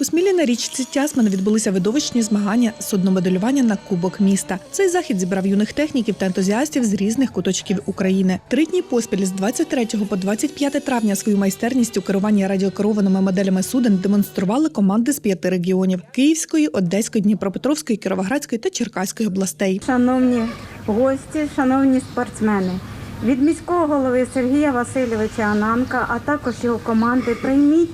У Смілі на річці Тясмин відбулися видовищні змагання судномоделювання на Кубок міста. Цей захід зібрав юних техніків та ентузіастів з різних куточків України. Три дні поспіль з 23 по 25 травня свою майстерність у керуванні радіокерованими моделями суден демонстрували команди з п'яти регіонів: Київської, Одеської, Дніпропетровської, Кіровоградської та Черкаської областей. Шановні гості, шановні спортсмени, від міського голови Сергія Васильовича Ананка, а також його команди, прийміть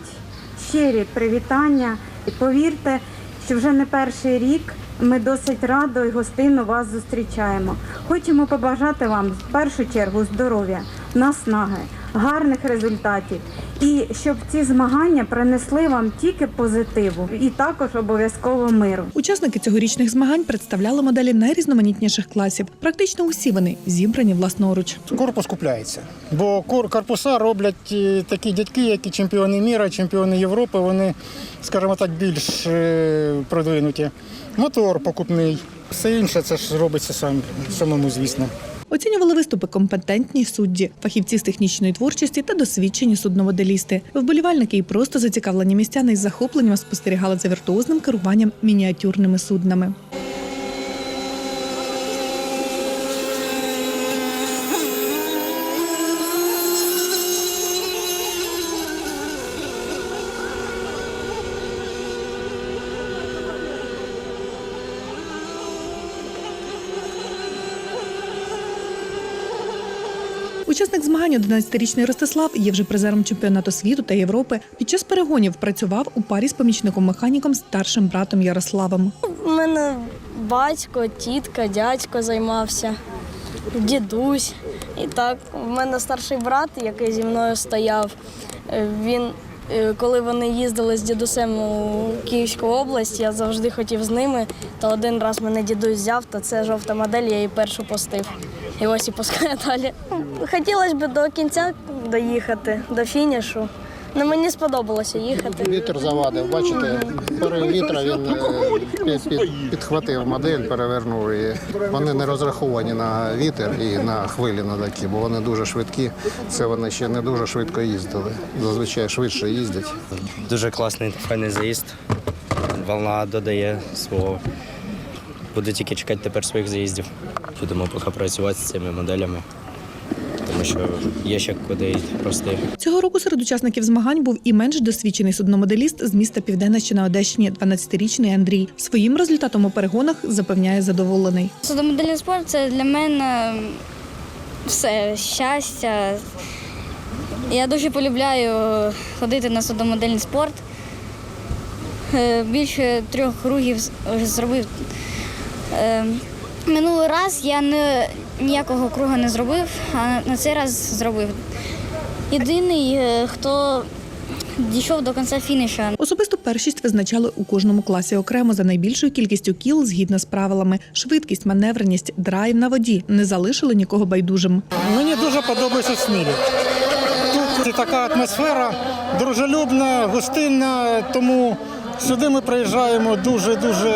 щирі привітання і повірте, що вже не перший рік ми досить радо і гостинно вас зустрічаємо. Хочемо побажати вам в першу чергу здоров'я, наснаги, гарних результатів. І щоб ці змагання принесли вам тільки позитиву і також обов'язково миру. Учасники цьогорічних змагань представляли моделі найрізноманітніших класів. Практично усі вони зібрані власноруч. Корпус купляється. Бо корпуса роблять е, такі дядьки, які чемпіони міра, чемпіони Європи. Вони, скажімо так, більш е, продвинуті. Мотор покупний. Все інше це ж робиться сам, самому, звісно. Оцінювали виступи компетентні судді, фахівці з технічної творчості та досвідчені судноводелісти. Вболівальники і просто зацікавлені містяни із захопленням спостерігали за віртуозним керуванням мініатюрними суднами. Учасник змагань 11-річний Ростислав є вже призером чемпіонату світу та Європи. Під час перегонів працював у парі з помічником-механіком старшим братом Ярославом. У мене батько, тітка, дядько займався, дідусь. І так, у мене старший брат, який зі мною стояв. е, Він, е, коли вони їздили з дідусем у Київську область, я завжди хотів з ними. То один раз мене дідусь взяв, то це жовта модель, я її першу постив. І ось і пускає далі. Хотілося б до кінця доїхати, до фінішу. Ну, мені сподобалося їхати. Вітер завадив, бачите, порив вітра він е, під, під, підхватив модель, перевернув і вони не розраховані на вітер і на хвилі на такі, бо вони дуже швидкі. Це вони ще не дуже швидко їздили. Зазвичай швидше їздять. Дуже класний файний заїзд. Волна додає свого. Буду тільки чекати тепер своїх заїздів. Будемо поки працювати з цими моделями, тому що є ще куди рости. Цього року серед учасників змагань був і менш досвідчений судномоделіст з міста Південне, що на Одещині, 12-річний Андрій. Своїм результатом у перегонах запевняє задоволений. Судомодельний спорт це для мене все щастя. Я дуже полюбляю ходити на судомодельний спорт. Е, Більше трьох кругів зробив. Е, Минулий раз я не, ніякого круга не зробив, а на цей раз зробив. Єдиний, е, хто дійшов до кінця фініша. Особисту першість визначали у кожному класі окремо за найбільшою кількістю кіл згідно з правилами. Швидкість, маневреність, драйв на воді не залишили нікого байдужим. Мені дуже подобається Смілі. Тут така атмосфера дружелюбна, гостинна, тому сюди ми приїжджаємо дуже-дуже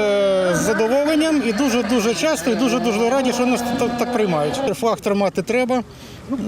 з задоволенням і дуже-дуже часто, і дуже-дуже раді, що нас так, так приймають. Флаг тримати треба.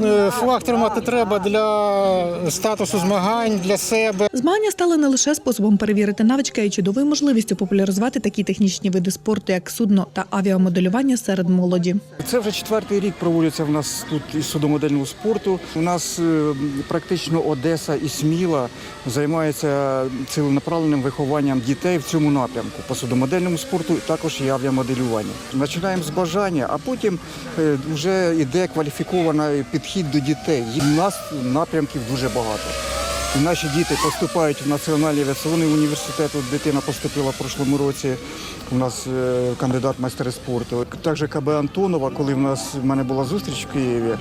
Е, Флаг тримати треба для статусу змагань, для себе. Змагання стали не лише способом перевірити навички, а й чудовою можливістю популяризувати такі технічні види спорту, як судно та авіамоделювання серед молоді. Це вже четвертий рік проводиться в нас тут із судомодельного спорту. У нас е, практично Одеса і Сміла займаються ціленаправленим вихованням дітей в цьому напрямку по судомодельному спорту, також і авіамоделюванню. Починаємо з бажання, а потім е, вже йде кваліфікований підхід до дітей. У нас напрямків дуже багато. Наші діти поступають в Національний авіаційний університет. От дитина поступила в прошлому році. У нас е, кандидат майстер спорту. Також КБ Антонова, коли в нас в мене була зустріч в Києві,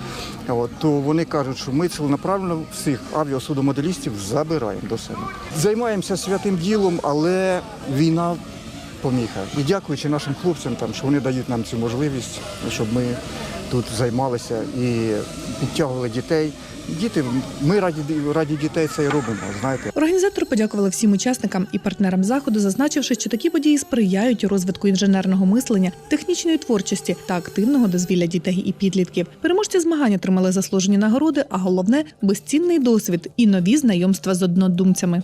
от, то вони кажуть, що ми ціленаправленно всіх авіасудомоделістів забираємо до себе. Займаємося святим ділом, але війна поміха. І дякуючи нашим хлопцям, там, що вони дають нам цю можливість, щоб ми тут займалися і підтягували дітей. Діти, ми раді, раді дітей це і робимо, знаєте. Організатори подякували всім учасникам і партнерам заходу, зазначивши, що такі події сприяють розвитку інженерного мислення, технічної творчості та активного дозвілля дітей і підлітків. Переможці змагань отримали заслужені нагороди, а головне безцінний досвід і нові знайомства з однодумцями.